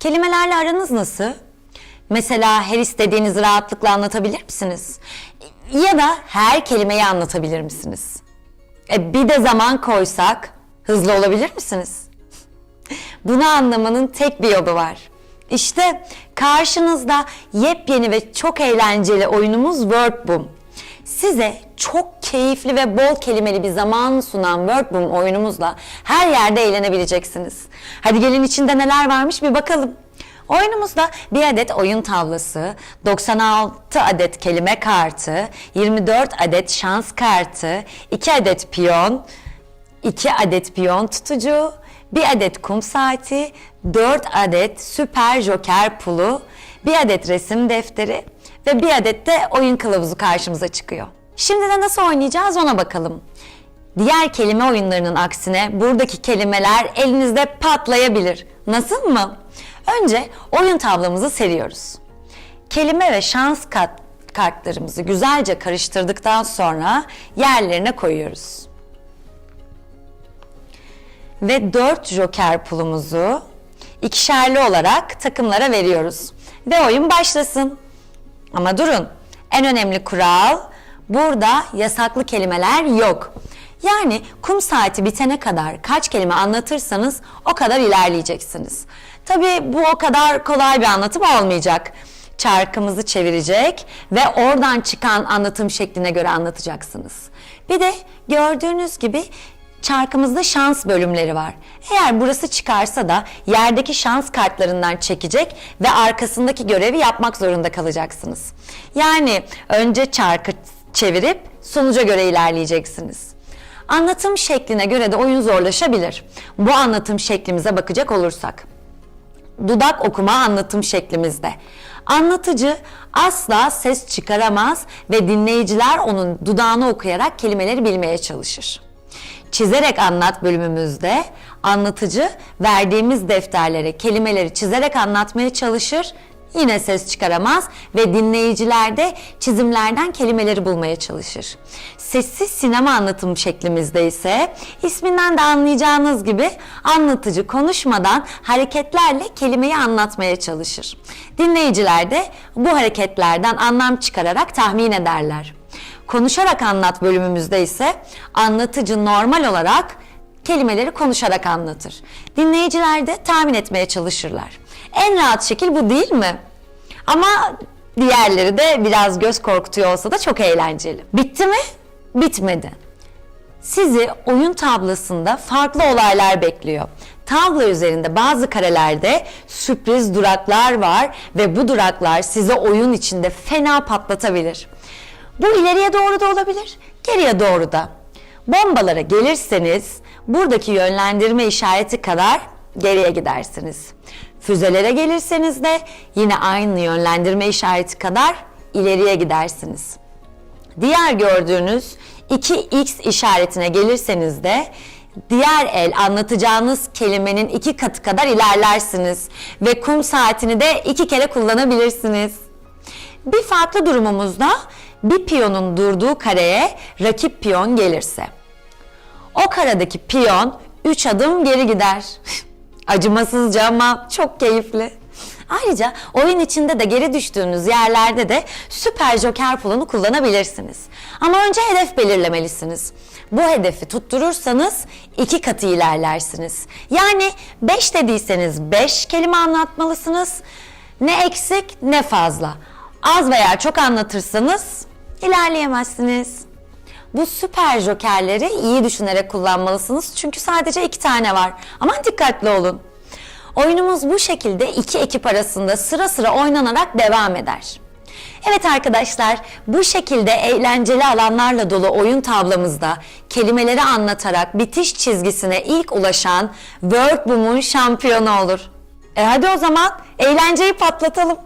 Kelimelerle aranız nasıl? Mesela her istediğinizi rahatlıkla anlatabilir misiniz? Ya da her kelimeyi anlatabilir misiniz? E, bir de zaman koysak hızlı olabilir misiniz? Bunu anlamanın tek bir yolu var. İşte karşınızda yepyeni ve çok eğlenceli oyunumuz Wordboom. Size çok keyifli ve bol kelimeli bir zaman sunan Wordboom oyunumuzla her yerde eğlenebileceksiniz. Hadi gelin içinde neler varmış bir bakalım. Oyunumuzda bir adet oyun tavlası, 96 adet kelime kartı, 24 adet şans kartı, 2 adet piyon, 2 adet piyon tutucu, 1 adet kum saati, 4 adet süper joker pulu, 1 adet resim defteri ve 1 adet de oyun kılavuzu karşımıza çıkıyor. Şimdi de nasıl oynayacağız ona bakalım. Diğer kelime oyunlarının aksine buradaki kelimeler elinizde patlayabilir. Nasıl mı? Önce oyun tablamızı seriyoruz. Kelime ve şans kat, kartlarımızı güzelce karıştırdıktan sonra yerlerine koyuyoruz. Ve 4 joker pulumuzu ikişerli olarak takımlara veriyoruz. Ve oyun başlasın. Ama durun. En önemli kural burada yasaklı kelimeler yok. Yani kum saati bitene kadar kaç kelime anlatırsanız o kadar ilerleyeceksiniz. Tabii bu o kadar kolay bir anlatım olmayacak. Çarkımızı çevirecek ve oradan çıkan anlatım şekline göre anlatacaksınız. Bir de gördüğünüz gibi çarkımızda şans bölümleri var. Eğer burası çıkarsa da yerdeki şans kartlarından çekecek ve arkasındaki görevi yapmak zorunda kalacaksınız. Yani önce çarkı çevirip sonuca göre ilerleyeceksiniz. Anlatım şekline göre de oyun zorlaşabilir. Bu anlatım şeklimize bakacak olursak. Dudak okuma anlatım şeklimizde. Anlatıcı asla ses çıkaramaz ve dinleyiciler onun dudağını okuyarak kelimeleri bilmeye çalışır. Çizerek anlat bölümümüzde anlatıcı verdiğimiz defterlere kelimeleri çizerek anlatmaya çalışır. Yine ses çıkaramaz ve dinleyiciler de çizimlerden kelimeleri bulmaya çalışır. Sessiz sinema anlatım şeklimizde ise isminden de anlayacağınız gibi anlatıcı konuşmadan hareketlerle kelimeyi anlatmaya çalışır. Dinleyiciler de bu hareketlerden anlam çıkararak tahmin ederler. Konuşarak anlat bölümümüzde ise anlatıcı normal olarak kelimeleri konuşarak anlatır. Dinleyiciler de tahmin etmeye çalışırlar. En rahat şekil bu değil mi? Ama diğerleri de biraz göz korkutuyor olsa da çok eğlenceli. Bitti mi? Bitmedi. Sizi oyun tablasında farklı olaylar bekliyor. Tavla üzerinde bazı karelerde sürpriz duraklar var ve bu duraklar sizi oyun içinde fena patlatabilir. Bu ileriye doğru da olabilir, geriye doğru da. Bombalara gelirseniz buradaki yönlendirme işareti kadar geriye gidersiniz. Füzelere gelirseniz de yine aynı yönlendirme işareti kadar ileriye gidersiniz. Diğer gördüğünüz 2x işaretine gelirseniz de diğer el anlatacağınız kelimenin iki katı kadar ilerlersiniz ve kum saatini de iki kere kullanabilirsiniz. Bir farklı durumumuzda bir piyonun durduğu kareye rakip piyon gelirse. O karadaki piyon 3 adım geri gider. Acımasızca ama çok keyifli. Ayrıca oyun içinde de geri düştüğünüz yerlerde de süper joker pulunu kullanabilirsiniz. Ama önce hedef belirlemelisiniz. Bu hedefi tutturursanız iki katı ilerlersiniz. Yani 5 dediyseniz 5 kelime anlatmalısınız. Ne eksik ne fazla. Az veya çok anlatırsanız ilerleyemezsiniz. Bu süper jokerleri iyi düşünerek kullanmalısınız çünkü sadece iki tane var. Aman dikkatli olun. Oyunumuz bu şekilde iki ekip arasında sıra sıra oynanarak devam eder. Evet arkadaşlar, bu şekilde eğlenceli alanlarla dolu oyun tablamızda kelimeleri anlatarak bitiş çizgisine ilk ulaşan Workboom'un şampiyonu olur. E hadi o zaman eğlenceyi patlatalım.